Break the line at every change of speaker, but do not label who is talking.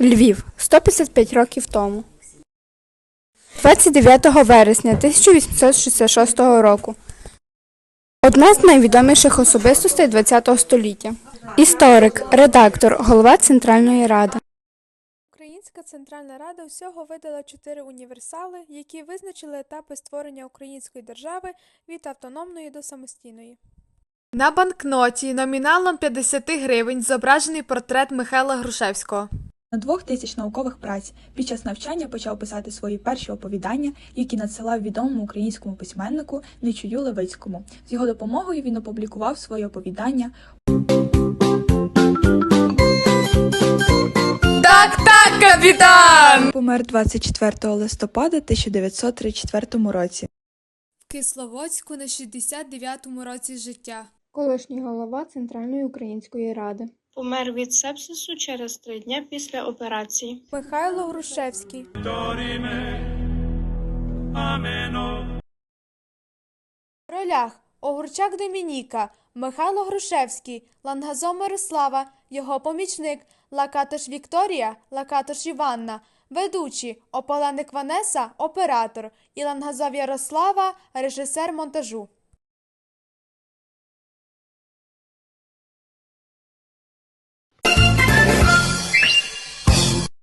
Львів 155 років тому. 29 вересня 1866 року. Одна з найвідоміших особистостей ХХ століття. Історик, редактор, голова Центральної Ради.
Українська Центральна Рада всього видала чотири універсали, які визначили етапи створення української держави від автономної до самостійної.
На банкноті номіналом 50 гривень зображений портрет Михайла Грушевського.
На двох тисяч наукових праць під час навчання почав писати свої перші оповідання, які надсилав відомому українському письменнику Нечую Левицькому. З його допомогою він опублікував свої оповідання
Так, так, капітан!
Помер 24 листопада 1934 році.
В Кисловодську на 69-му році життя.
Колишній голова Центральної української ради.
Помер від сепсису через три дні після операції.
Михайло Грушевський, В ролях Огурчак Домініка, Михайло Грушевський, Лангазо Мирослава, його помічник, Лакатош Вікторія, Лакатош Іванна, ведучі Ополеник Ванеса, оператор, і Лангазов Ярослава, режисер монтажу.